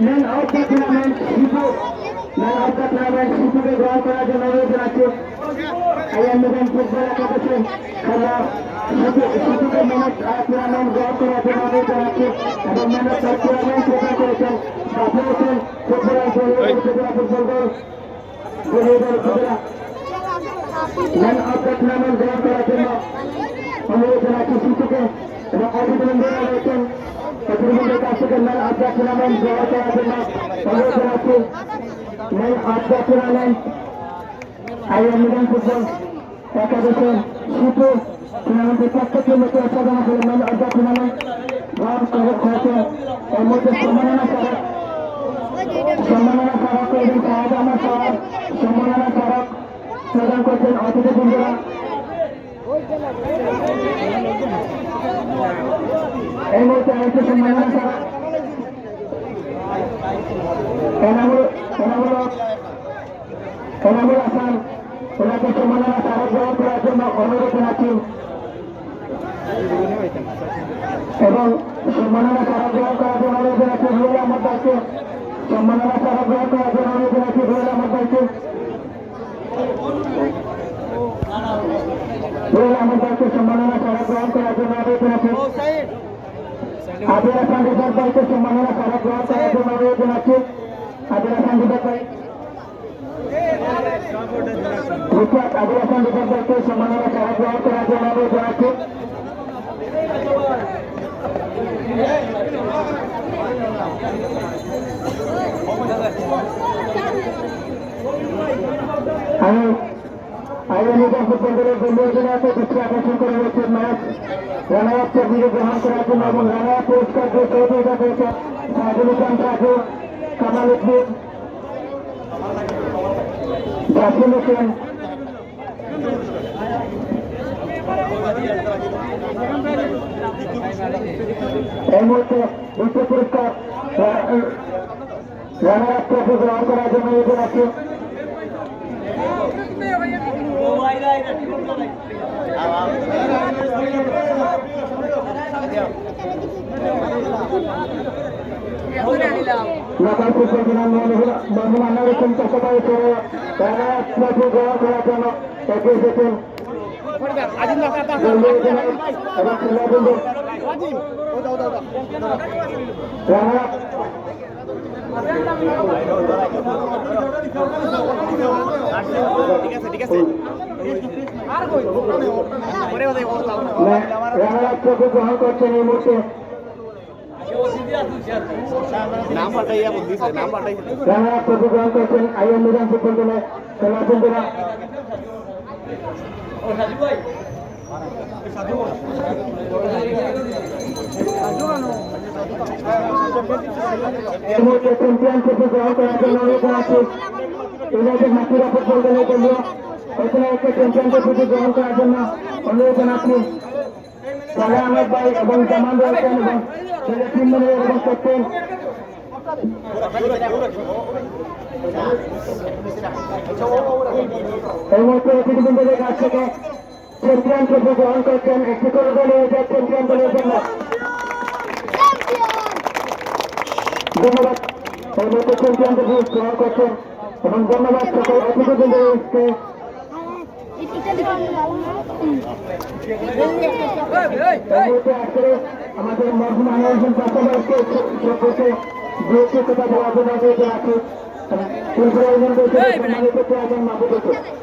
Man of the tournament Shipu man of the tournament শিপুকে গ্রহণ করার জন্য অনুরোধ জানাচ্ছি আইএমএন ফুটবল একাদশী খেলা শিপু শিপুকে টুর্নামেন্ট গ্রহণ করার জন্য অনুরোধ জানাচ্ছি এবং ম্যান টুর্নামেন্ট প্রদান করেছেন বাবু হোসেন ফুটবলার উপজেলা ফুটবল দল ম্যান অফ দ্য টুর্নামেন্ট গ্রহণ করার জন্য জানাচ্ছি শিশুকে এবং অভিনন্দন রয়েছেন। ম্যান অফ দ্য টুর্নামেন্ট গ্রহণ করার জন্য অনুরোধ জানাচ্ছি of the tournament. IMN football একাদশের শিশু টুর্নামেন্টের প্রত্যেকের মধ্যে অসাধারণ করে ম্যান অফ দ্য টুর্নামেন্ট। গ্রহণ করে করেছেন এর মধ্যে সম্মাননা স্মারক সম্মাননা স্মারক এবং এই মুহূর্তে আরেকটি সম্মাননা স্মারক এনামুল হাসান ওনাকে সম্মাননা স্মারক গ্রহণ করার জন্য অনুরোধ জানাচ্ছি। এবং সম্মাননা স্মারক গ্রহণ করার জন্য অনুরোধ জানাচ্ছি রুহুল আহমদ দাসকে সম্মাননা স্মারক গ্রহণ করার জন্য অনুরোধ জানাচ্ছি রুহুল আহমদ দাসকে রুহুল আহমদ দাসকে সম্মাননা স্মারক গ্রহণ করার জন্য অনুরোধ জানাচ্ছি আদিল ভাইকে সম্মাননা করা গ্রহণ তারা অনুরোধ জানাচ্ছি আদিল হাসান রিজার্ভ ভাই। রিচার্ড আদিল হাসান রিজার্ভ ভাইকে সম্মাননা গ্রহণ করার জন্য অনুরোধ জানাচ্ছি আমি আইএনএটা ফুটবল দলের বন্ধু অধিনায়কে দৃষ্টি আকর্ষণ করে রয়েছে ম্যাচ রানার ট্রফিকে গ্রহণ করার জন্য এবং রানার পুরস্কার যে সহযোগিতা করেছে সাহাযুল ইসলাম সাহু কামাল উদ্দিন। জাসিম হোসেন এই মুহূর্তে দ্বিতীয় পুরস্কার রানার ট্রফি গ্রহণ করার জন্য এগিয়ে আছে মরহুম আন্নার হোসেন চাষাবাই সহ রানার করার জন্য এগিয়ে এসেছেন বন্ধু অধিনায়ক এবং খেলোয়াড়বৃন্দ রানার রানার ট্রফি গ্রহণ করছেন এই মুহূর্তে। নাম পাল্টাইয়া বলতেছে নাম রানার ট্রফি গ্রহণ করছেন আইএম মিজান ফুটবল দলের খেলোয়াড়বৃন্দরা এই মুহূর্তে চ্যাম্পিয়নশিপে গ্রহণ করার জন্য অনুরোধ জানাচ্ছি। ইউনাইটেড মাতৃরা ফুটবল দলের দলীয় অধিনায়ককে চ্যাম্পিয়নশিপে গ্রহণ করার জন্য অনুরোধ জানাচ্ছি সালে আহমেদ ভাই এবং জামান রয়েছেন এবং ছেলে তিন এবং ক্যাপ্টেন এই মুহূর্তে অতিথিবৃন্দদের কাছ থেকে চ্যাম্পিয়নশিপ গ্রহণ করছেন একটি করে দল হয়েছে চ্যাম্পিয়ন দলের জন্য ধন্যবাদ এই মুহূর্তে চ্যাম্পিয়নশিপ গ্রহণ করছেন এবং ধন্যবাদ সকল অতিথিবৃন্দকে এই আমাদের মরহুম সম্পর্কে দুটি কথা বলা মাহবুব হোসেন।